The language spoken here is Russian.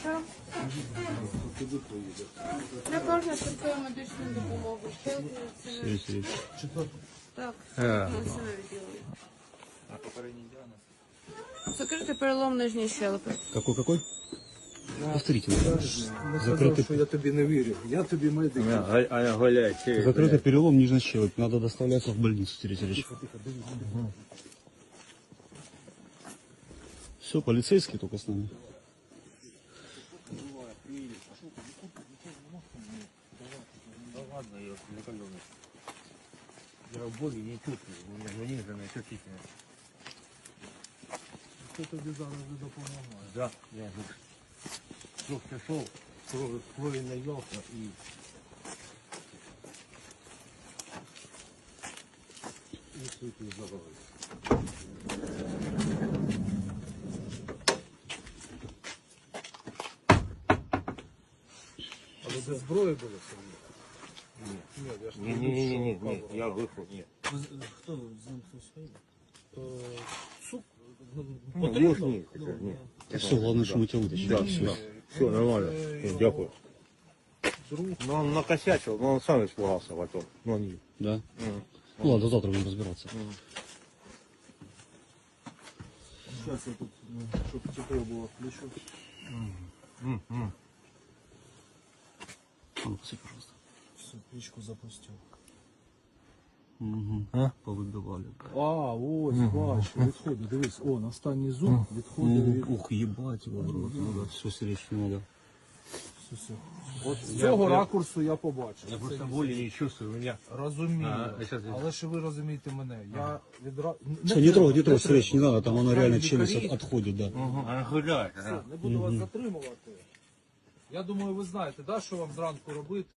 Що? Не можна швидкою медичною допомогою. Це Так, на все відділення. Закрити перелом нижньої щелепи. Какой, какой? Повторите. Не сказав, Закритий- що я тобі не вірю. Я тобі медик. А я гуляю. Закрытый перелом нижней щелепи. Надо доставляться в больницу, Сергей Сергеевич. Все, полицейский только с нами. Я боли не чувствую, у меня заниженная чувствительность. Хто тобі зараз допомагає? Да, я тут кровь пришел, кровь, крови наелся и... И суть не забывай. Але без зброї було Сергій? Ні. Ні, я ж Не, не, не, не, не, не, я вышел, нет. Хто з ним хтось Сук. Ну, муж нет, это нет. Все, главное, что мы тебя вытащили. Да, Всё. да. Все, нормально. Ну, Дякую. Друг. Но он накосячил, но он сам испугался потом. Но не. Да? Мгм. Ну ладно, завтра будем разбираться. Зараз я тут, ну, щоб тепло було включу. Мгм. А Ну, посыпь, пожалуйста. Все, пічку запустив. Угу. А? Повыбивали. А, ось, бачу, відходить. Дивись, он, останній зуб відходить від... Ух, ебать его в рот. Надо все сречь надо. Все, все. От з цього ракурсу я побачив. Я просто боли не чувствую. У меня Розумію, А, а щас я- але ж ви розумієте мене. Я відразу... Все, не трогай, не трогай, не надо, там оно реально челюсть от- отходит, да. Она гуляет. Все, не буду вас затримувати. Я думаю, ви знаєте, да, що вам зранку робити.